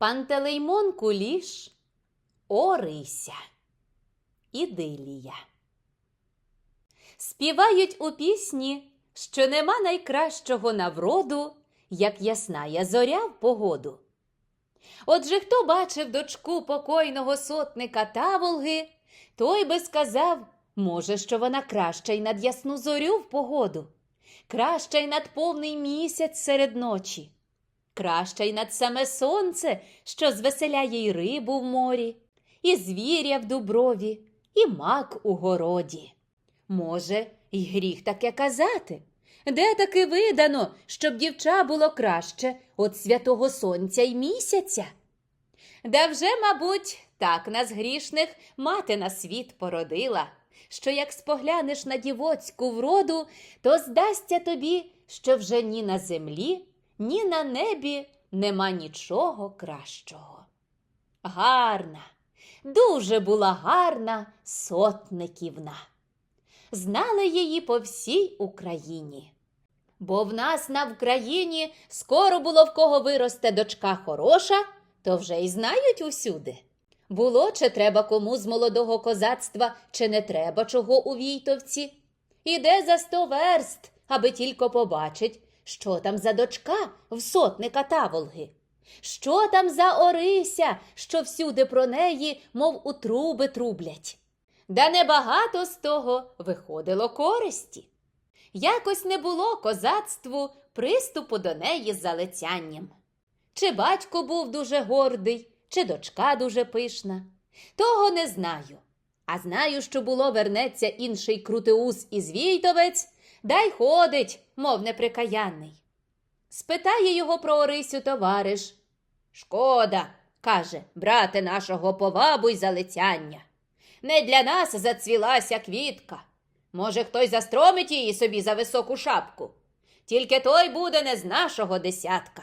Пантелеймон Куліш, Орися, Ідилія. Співають у пісні, що нема найкращого навроду, як ясная зоря в погоду. Отже, хто бачив дочку покойного сотника Таволги, той би сказав, може, що вона краща й над ясну зорю в погоду, краща й над повний місяць серед ночі, краща й над саме сонце, що звеселяє й рибу в морі, і звіря в дуброві, і мак у городі. Може, й гріх таке казати. Де таки видано, щоб дівча було краще від святого сонця й місяця? Да вже, мабуть, так нас грішних мати на світ породила, що як споглянеш на дівоцьку вроду, то здасться тобі, що вже ні на землі, ні на небі нема нічого кращого. Гарна, дуже була гарна сотниківна. Знали її по всій Україні. Бо в нас на Вкраїні скоро було в кого виросте дочка хороша, то вже й знають усюди. Було, чи треба кому з молодого козацтва, чи не треба чого у Війтовці. Іде за сто верст, аби тільки побачить, що там за дочка в сотника Таволги. Що там за Орися, що всюди про неї, мов у труби трублять. Да небагато з того виходило користі. Якось не було козацтву приступу до неї з залицянням. Чи батько був дуже гордий, чи дочка дуже пишна. Того не знаю. А знаю, що було вернеться інший крутеус із Війтовець, дай ходить, мов неприкаянний. Спитає його про Орисю товариш. Шкода, каже, брате нашого повабу й залицяння. Не для нас зацвілася квітка. Може, хтось застромить її собі за високу шапку. Тільки той буде не з нашого десятка.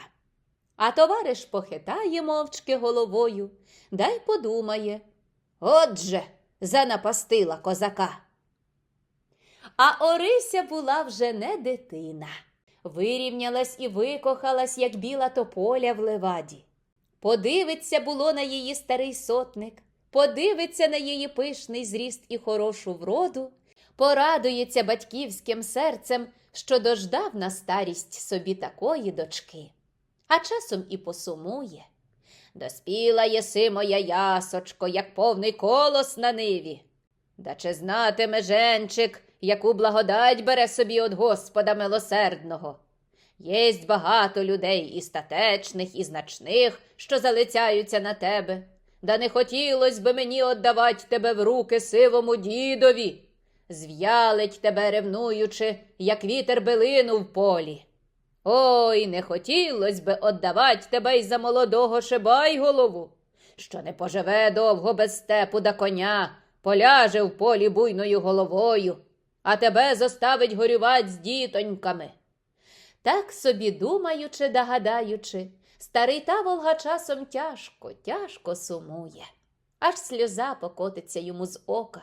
А товариш похитає мовчки головою, дай подумає. Отже, занапастила козака. А Орися була вже не дитина. Вирівнялась і викохалась, як біла тополя в леваді. Подивиться було на її старий сотник, подивиться на її пишний зріст і хорошу вроду, порадується батьківським серцем, що дождав на старість собі такої дочки, а часом і посумує. Доспіла єси моя ясочко, як повний колос на ниві. Да чи знатиме женчик, яку благодать бере собі від Господа милосердного? Єсть багато людей і статечних, і значних, що залицяються на тебе. Да не хотілось би мені отдавать тебе в руки сивому дідові, зв'ялить тебе ревнуючи, як вітер билину в полі. Ой, не хотілось би отдавать тебе й за молодого шибайголову, що не поживе довго без степу да коня, поляже в полі буйною головою, а тебе зоставить горювать з дітоньками. Так собі думаючи да гадаючи, старий таволга часом тяжко, тяжко сумує, аж сльоза покотиться йому з ока.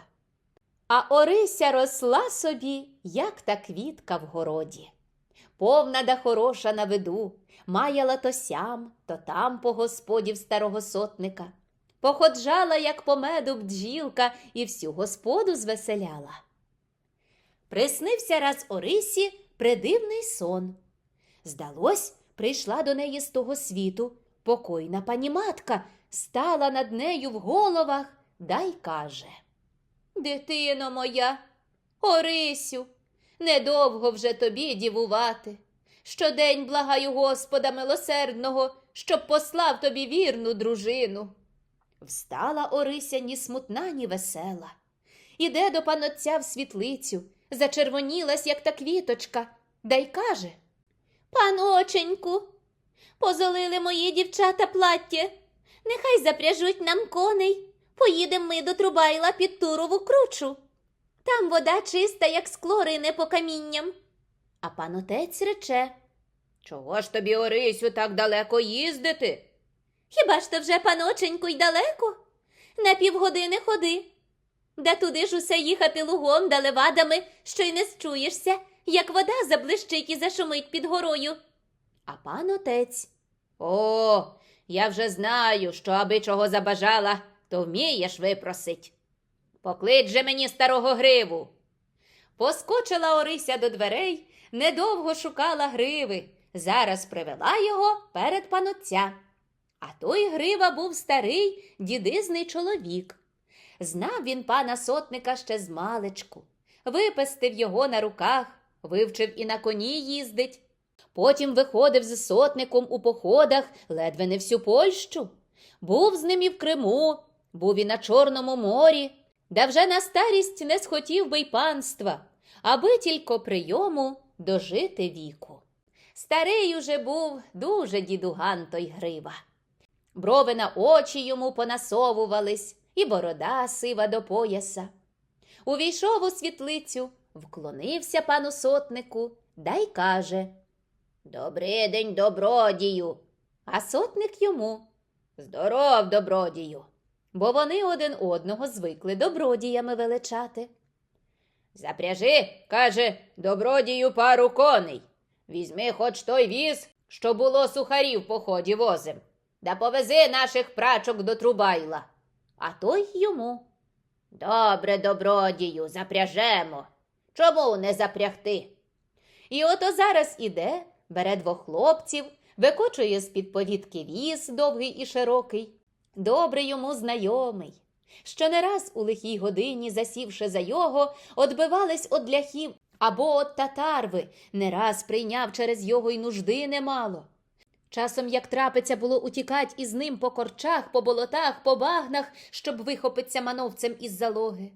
А Орися росла собі, як та квітка в городі. Повна да хороша на виду, маяла то сям, то там по господів старого сотника. Походжала, як по меду бджілка, і всю господу звеселяла. Приснився раз Орисі придивний сон. Здалось, прийшла до неї з того світу покойна пані матка, стала над нею в головах, да й каже Дитино моя, Орисю, недовго вже тобі дівувати. Щодень благаю Господа милосердного, щоб послав тобі вірну дружину. Встала Орися ні смутна, ні весела. Іде до панотця в світлицю, зачервонілась, як та квіточка, да й каже Паноченьку, позолили мої дівчата плаття. Нехай запряжуть нам коней. Поїдемо ми до Трубайла під Турову кручу. Там вода чиста, як скло рине по камінням. А пан отець рече Чого ж тобі, Орисю, так далеко їздити? Хіба ж то вже, паноченьку, й далеко? На півгодини ходи. Да туди ж усе їхати лугом да левадами, що й не счуєшся, як вода заблищить і зашумить під горою. А пан отець. О, Я вже знаю, що аби чого забажала, то вмієш випросить. Поклич же мені старого гриву. Поскочила Орися до дверей, недовго шукала гриви. Зараз привела його перед панотця. А той грива був старий дідизний чоловік. Знав він пана сотника ще з маличку, випестив його на руках, вивчив і на коні їздить. Потім виходив з сотником у походах ледве не всю Польщу. Був з ним і в Криму, був і на Чорному морі, да вже на старість не схотів би й панства, аби тільки прийому дожити віку. Старий уже був дуже дідуган той грива. Брови на очі йому понасовувались, і борода сива до пояса. Увійшов у світлицю, вклонився пану сотнику, да й каже Добрий день, добродію. А сотник йому Здоров, добродію. Бо вони один одного звикли добродіями величати. Запряжи, каже, добродію пару коней. Візьми хоч той віз, що було сухарів в поході возим, да повези наших прачок до Трубайла. А той йому. Добре, добродію, запряжемо. Чому не запрягти? І ото зараз іде, бере двох хлопців, викочує з-під повітки віз довгий і широкий, добре йому знайомий. Що не раз у лихій годині, засівши за його, одбивались од ляхів або от татарви, не раз прийняв через його й нужди немало. Часом, як трапиться, було утікать із ним по корчах, по болотах, по багнах, щоб вихопиться мановцем із залоги.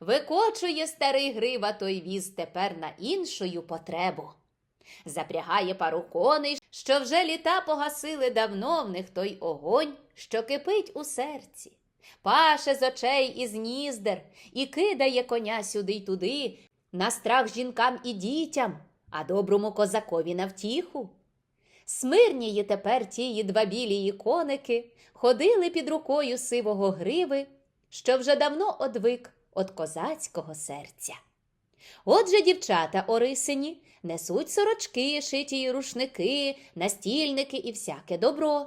Викочує старий грива той віз тепер на іншою потребу. Запрягає пару коней, що вже літа погасили давно в них той огонь, що кипить у серці. Паше з очей і з ніздер, і кидає коня сюди й туди, на страх жінкам і дітям, а доброму козакові на втіху. Смирніє тепер тії два білії коники ходили під рукою сивого гриви, що вже давно одвик від козацького серця. Отже, дівчата Орисині несуть сорочки, шиті рушники, настільники і всяке добро.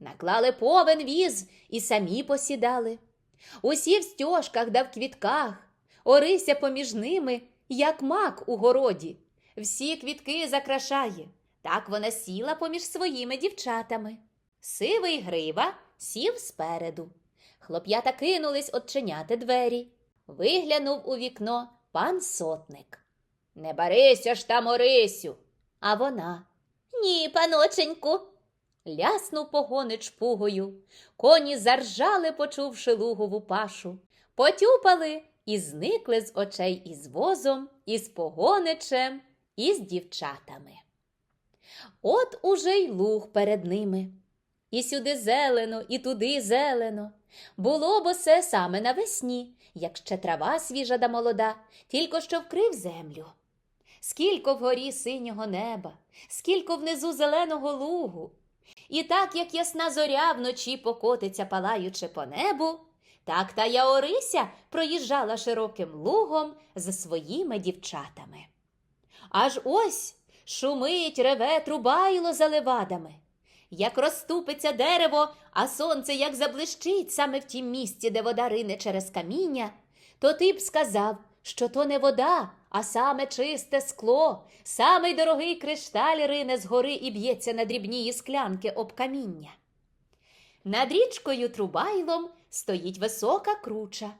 Наклали повен віз і самі посідали. Усі в стьожках да в квітках, Орися поміж ними, як мак у городі. Всі квітки закрашає. Так вона сіла поміж своїми дівчатами. Сивий грива сів спереду. Хлоп'ята кинулись odчиняти двері. Виглянув у вікно пан сотник. Не барися ж там, Орисю. А вона. Ні, паноченьку. Ляснув погонич пугою. Коні заржали, почувши лугову пашу. Потюпали і зникли з очей із возом, із погоничем, і з дівчатами. От уже й луг перед ними. І сюди зелено, і туди зелено. Було б усе саме навесні, як ще трава свіжа да молода, тільки що вкрив землю. Скілько вгорі синього неба, скілько внизу зеленого лугу. І так, як ясна зоря вночі покотиться, палаючи по небу, так та я Орися проїжджала широким лугом за своїми дівчатами. Аж ось шумить реве трубайло за левадами. Як розступиться дерево, а сонце як заблищить саме в тім місці, де вода рине через каміння, то ти б сказав, що то не вода, а саме чисте скло, самий дорогий кришталь рине з гори і б'ється на дрібнії склянки об каміння. Над річкою Трубайлом стоїть висока круча,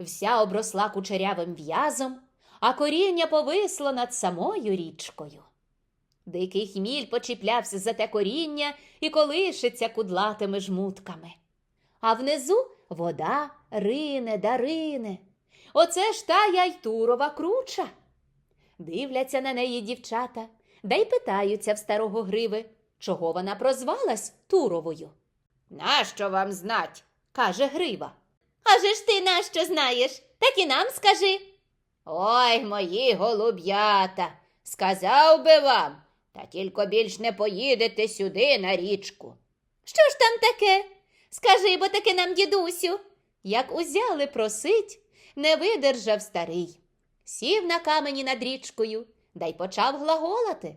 вся обросла кучерявим в'язом, а коріння повисло над самою річкою. Дикий хміль почіплявся за те коріння і колишиться кудлатими жмутками. А внизу вода рине да рине. Оце ж та яйтурова круча. Дивляться на неї дівчата, да й питаються в старого гриви, чого вона прозвалась Туровою. Нащо вам знать? каже Грива. А же ж ти нащо знаєш? Так і нам скажи. Ой, мої голуб'ята, сказав би вам, та тільки більш не поїдете сюди на річку. Що ж там таке? Скажи, бо таки нам, дідусю. Як узяли просить, не видержав старий. Сів на камені над річкою да й почав глаголати.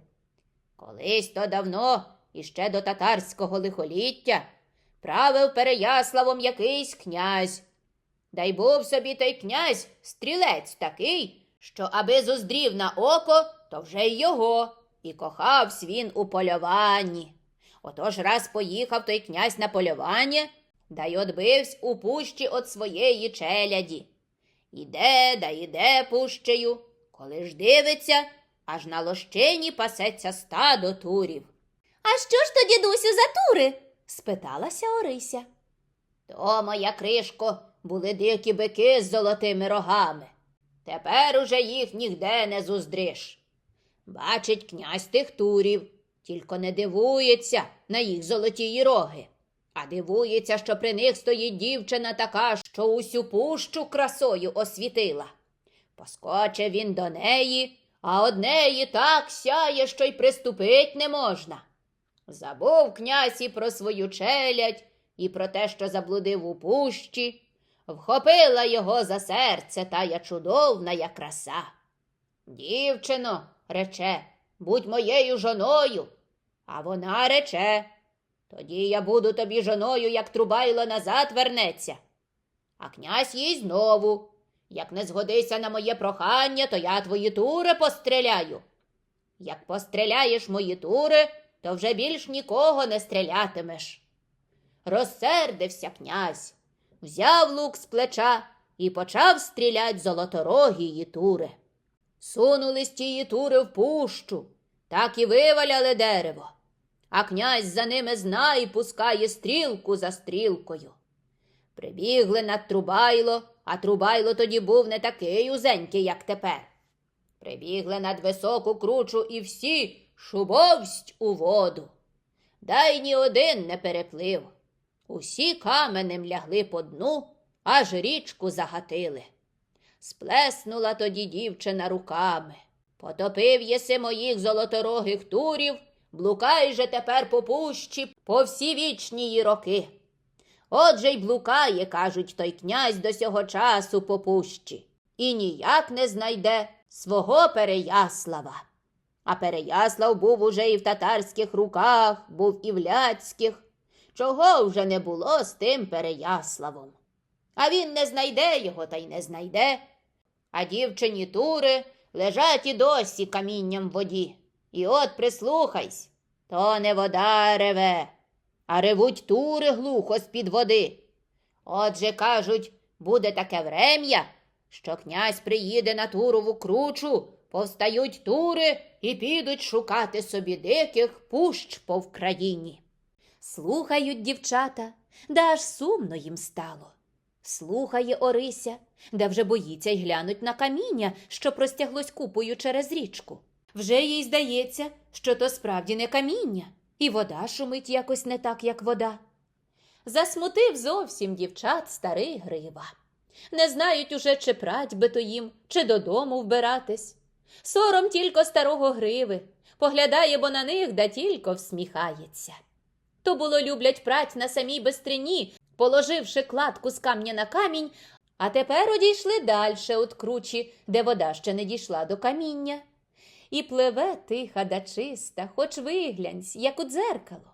Колись то давно іще до татарського лихоліття, правив Переяславом якийсь князь. Дай був собі той князь стрілець такий, що аби зуздрів на око, то вже й його, і кохавсь він у полюванні. Отож раз поїхав той князь на полювання, да й отбивсь у пущі от своєї челяді. Іде да іде пущею, коли ж дивиться, аж на лощині пасеться стадо турів. А що ж то, дідусю, за тури? спиталася Орися. То, моя кришко, були дикі бики з золотими рогами. Тепер уже їх ніде не зуздриш. Бачить князь тих турів, тільки не дивується на їх золотії роги, а дивується, що при них стоїть дівчина така, що усю пущу красою освітила. Поскоче він до неї, а од неї так сяє, що й приступить не можна. Забув князь і про свою челядь, і про те, що заблудив у пущі, вхопила його за серце тая чудовна краса. Дівчино, рече, будь моєю жоною. А вона рече, тоді я буду тобі жоною, як Трубайло назад вернеться. А князь їй знову. Як не згодися на моє прохання, то я твої тури постріляю. Як постріляєш мої тури, то вже більш нікого не стрілятимеш. Розсердився князь, взяв лук з плеча і почав стрілять золоторогі її тури. Сунулись тії тури в пущу, так і виваляли дерево. А князь за ними зна і пускає стрілку за стрілкою. Прибігли над Трубайло, а Трубайло тоді був не такий узенький, як тепер. Прибігли над високу кручу і всі шубовсть у воду. Дай ні один не переплив. Усі каменем лягли по дну, аж річку загатили. Сплеснула тоді дівчина руками. Потопив єси моїх золоторогих турів, блукай же тепер по пущі по всі вічні роки. Отже й блукає, кажуть, той князь до сього часу по пущі, і ніяк не знайде свого Переяслава. А Переяслав був уже і в татарських руках, був і в ляцьких. Чого вже не було з тим Переяславом? А він не знайде його та й не знайде. А дівчині тури лежать і досі камінням в воді. І от прислухайсь, то не вода реве, а ревуть тури глухо з-під води. Отже, кажуть, буде таке врем'я, що князь приїде на турову кручу, повстають тури і підуть шукати собі диких пущ по Вкраїні. Слухають дівчата, да аж сумно їм стало. Слухає Орися, да вже боїться й глянуть на каміння, що простяглось купою через річку. Вже їй здається, що то справді не каміння, і вода шумить якось не так, як вода. Засмутив зовсім дівчат старий грива. Не знають уже, чи прать би то їм, чи додому вбиратись. Сором тільки старого гриви, поглядає, бо на них да тільки всміхається. То було люблять прать на самій бистрині, положивши кладку з камня на камінь, а тепер одійшли дальше от кручі, де вода ще не дійшла до каміння. І пливе тиха да чиста, хоч виглянься, як у дзеркало.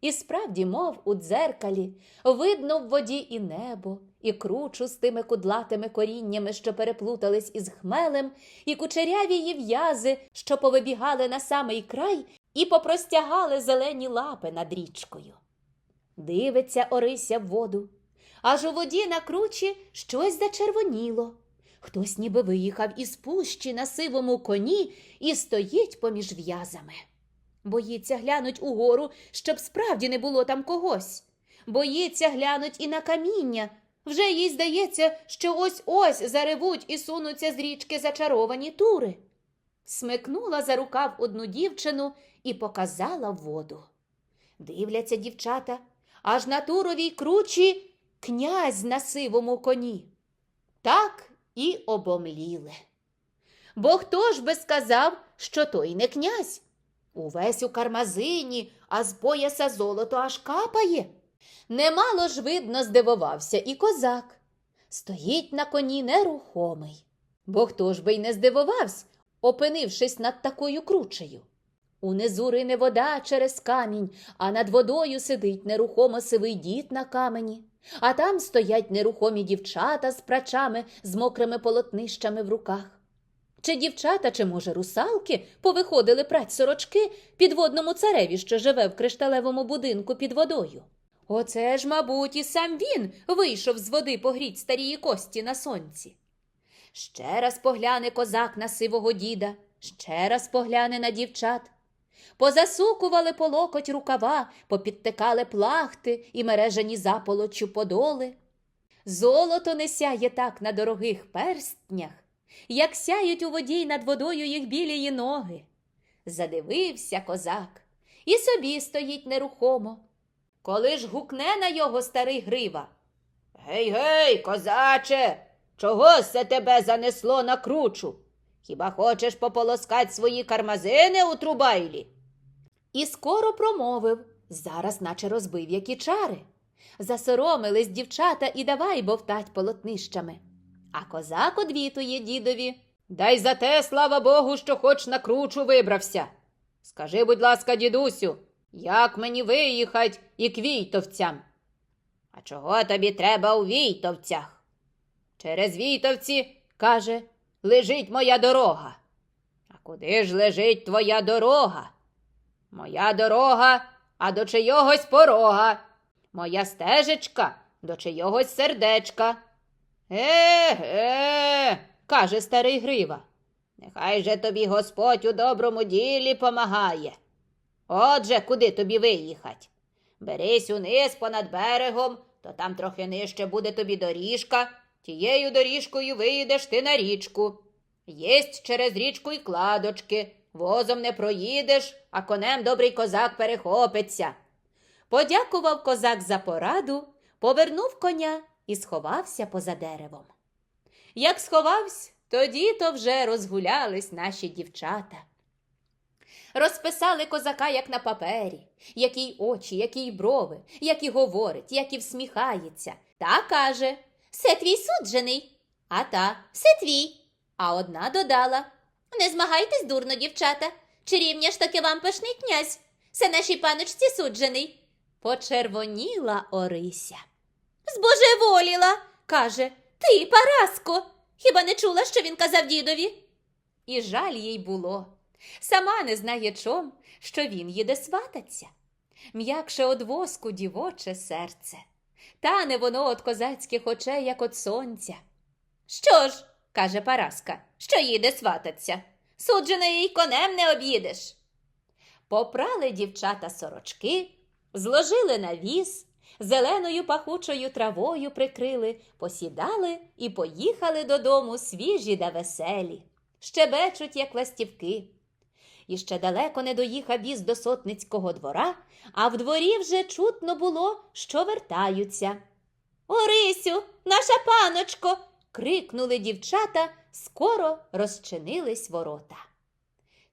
І справді, мов у дзеркалі, видно в воді і небо, і кручу з тими кудлатими коріннями, що переплутались із хмелем, і кучеряві її в'язи, що повибігали на самий край і попростягали зелені лапи над річкою. Дивиться Орися в воду, аж у воді на кручі щось зачервоніло. Хтось ніби виїхав із пущі на сивому коні і стоїть поміж в'язами. Боїться глянуть угору, щоб справді не було там когось. Боїться глянуть і на каміння. Вже їй здається, що ось ось заревуть і сунуться з річки зачаровані тури. Смикнула за рукав одну дівчину і показала воду. Дивляться дівчата, аж на туровій кручі князь на сивому коні. Так і обомліли. Бо хто ж би сказав, що той не князь? Увесь у кармазині, а з пояса золото аж капає. Немало ж видно здивувався і козак. Стоїть на коні нерухомий. Бо хто ж би й не здивувався, опинившись над такою кручею. Унизу рине вода через камінь, а над водою сидить нерухомо сивий дід на камені, а там стоять нерухомі дівчата з прачами з мокрими полотнищами в руках. Чи дівчата, чи, може, русалки повиходили прать сорочки підводному цареві, що живе в кришталевому будинку під водою? Оце ж, мабуть, і сам він вийшов з води погріть старії кості на сонці. Ще раз погляне козак на сивого діда, ще раз погляне на дівчат. Позасукували по локоть рукава, попідтикали плахти і мережані заполоччю подоли. Золото не сяє так на дорогих перстнях, як сяють у воді й над водою їх білії ноги. Задивився козак і собі стоїть нерухомо. Коли ж гукне на його старий грива. Гей, гей, козаче, чого це тебе занесло на кручу? Хіба хочеш пополоскать свої кармазини у трубайлі? І скоро промовив, зараз наче розбив які чари. Засоромились дівчата і давай бовтать полотнищами. А козак одвітує дідові. Дай за те, слава Богу, що хоч на кручу вибрався. Скажи, будь ласка, дідусю, як мені виїхать і к війтовцям? А чого тобі треба у війтовцях? Через війтовці, каже, лежить моя дорога. А куди ж лежить твоя дорога? Моя дорога, а до чийогось порога. Моя стежечка до чийогось сердечка. Е-ге, каже старий Грива. Нехай же тобі Господь у доброму ділі помагає. Отже, куди тобі виїхать? Берись униз понад берегом, то там трохи нижче буде тобі доріжка. Тією доріжкою виїдеш ти на річку. Єсть через річку й кладочки. Возом не проїдеш, а конем добрий козак перехопиться. Подякував козак за пораду, повернув коня і сховався поза деревом. Як сховався, тоді то вже розгулялись наші дівчата. Розписали козака, як на папері, які й очі, які й брови, як і говорить, як і всміхається. Та каже Се твій суджений, а та все твій. А одна додала Не змагайтесь дурно, дівчата. Чарівня ж таки вам пишний князь. Се нашій паночці суджений. Почервоніла Орися. Збожеволіла, каже, ти, Параско. Хіба не чула, що він казав дідові? І жаль їй було. Сама не знає чом, що він їде свататься. М'якше од воску дівоче серце. Тане воно от козацьких очей, як от сонця. Що ж, каже Параска, що їде свататься? Судженої й конем не об'їдеш. Попрали дівчата сорочки, зложили на віз, зеленою пахучою травою прикрили, посідали і поїхали додому свіжі да веселі, щебечуть, як ластівки. І ще далеко не доїхав віз до сотницького двора, а в дворі вже чутно було, що вертаються. Орисю, наша паночко. крикнули дівчата, скоро розчинились ворота.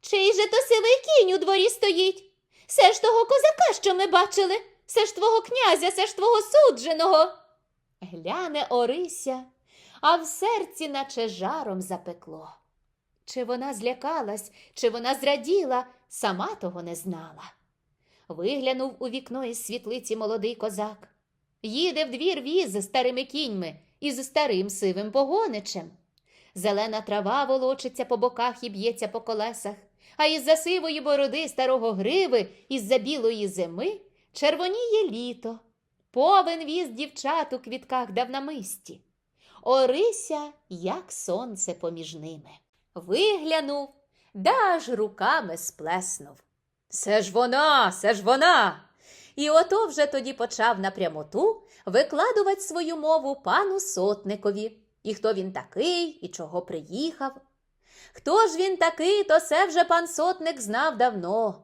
Чий же то сивий кінь у дворі стоїть? Се ж того козака, що ми бачили, се ж твого князя, се ж твого судженого. Гляне Орися, а в серці наче жаром запекло. Чи вона злякалась, чи вона зраділа, сама того не знала. Виглянув у вікно із світлиці молодий козак. Їде в двір віз з старими кіньми і з старим сивим погоничем. Зелена трава волочиться по боках і б'ється по колесах, а із-за сивої бороди старого гриви, із-за білої зими червоніє літо. Повен віз дівчат у квітках дав намисті. Орися, як сонце поміж ними. Виглянув, да аж руками сплеснув. Це ж вона, це ж вона. І ото вже тоді почав на прямоту викладувати свою мову пану сотникові. І хто він такий, і чого приїхав. Хто ж він такий, то це вже пан сотник знав давно.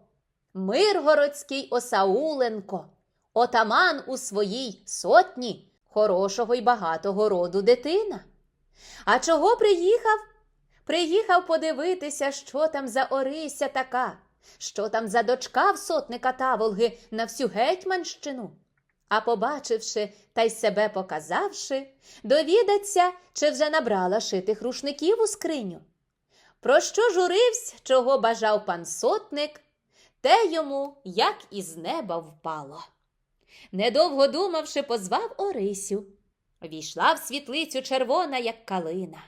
Миргородський Осауленко, отаман у своїй сотні, хорошого й багатого роду дитина. А чого приїхав? Приїхав подивитися, що там за Орися така, що там за дочка в сотника Таволги на всю Гетьманщину. А побачивши та й себе показавши, довідаться, чи вже набрала шитих рушників у скриню. Про що журивсь, чого бажав пан сотник, те йому, як із неба впало. Недовго думавши, позвав Орисю. Війшла в світлицю червона, як калина.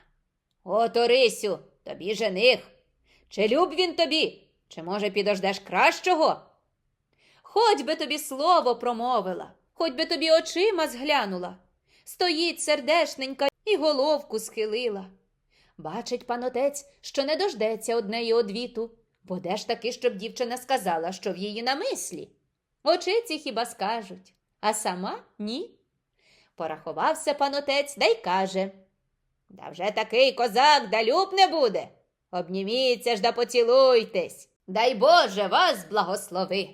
От, Орисю, тобі жених. Чи люб він тобі? Чи, може, підождеш кращого? Хоч би тобі слово промовила, хоч би тобі очима зглянула. Стоїть сердешненька і головку схилила. Бачить пан отець, що не дождеться однеї одвіту, бо де ж таки, щоб дівчина сказала, що в її на мислі. Очиці хіба скажуть, а сама ні. Порахувався пан отець да й каже Да вже такий козак да люб не буде. Обніміться ж да поцілуйтесь. Дай Боже вас благослови.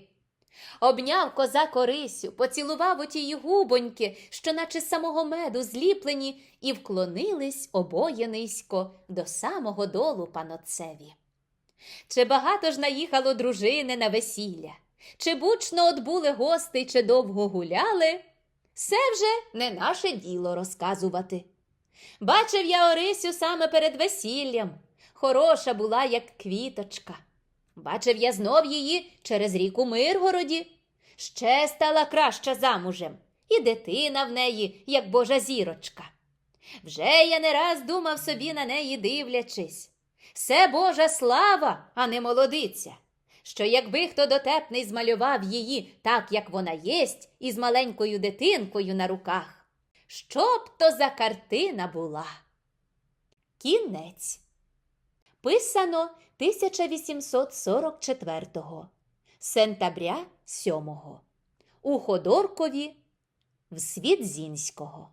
Обняв козак Орисю, поцілував оті її губоньки, що наче самого меду зліплені, і вклонились обоє низько до самого долу панотцеві. Чи багато ж наїхало дружини на весілля, чи бучно отбули гостей, чи довго гуляли, все вже не наше діло розказувати. Бачив я Орисю саме перед весіллям. Хороша була, як квіточка. Бачив я знов її через рік у Миргороді. Ще стала краща замужем, і дитина в неї, як божа зірочка. Вже я не раз думав собі на неї дивлячись. Все Божа слава, а не молодиця. Що якби хто дотепний змалював її так, як вона єсть, із маленькою дитинкою на руках. Що б то за картина була? Кінець. Писано 1844-го. Сентабря 7-го. У Ходоркові в світ Зінського.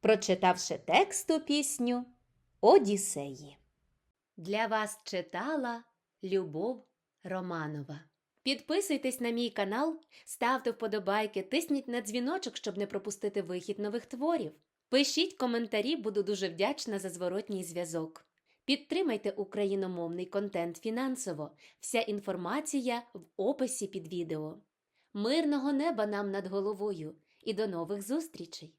Прочитавши тексту пісню Одіссеї. Для вас читала Любов Романова. Підписуйтесь на мій канал, ставте вподобайки, тисніть на дзвіночок, щоб не пропустити вихід нових творів. Пишіть коментарі, буду дуже вдячна за зворотній зв'язок. Підтримайте україномовний контент фінансово. Вся інформація в описі під відео. Мирного неба нам над головою і до нових зустрічей!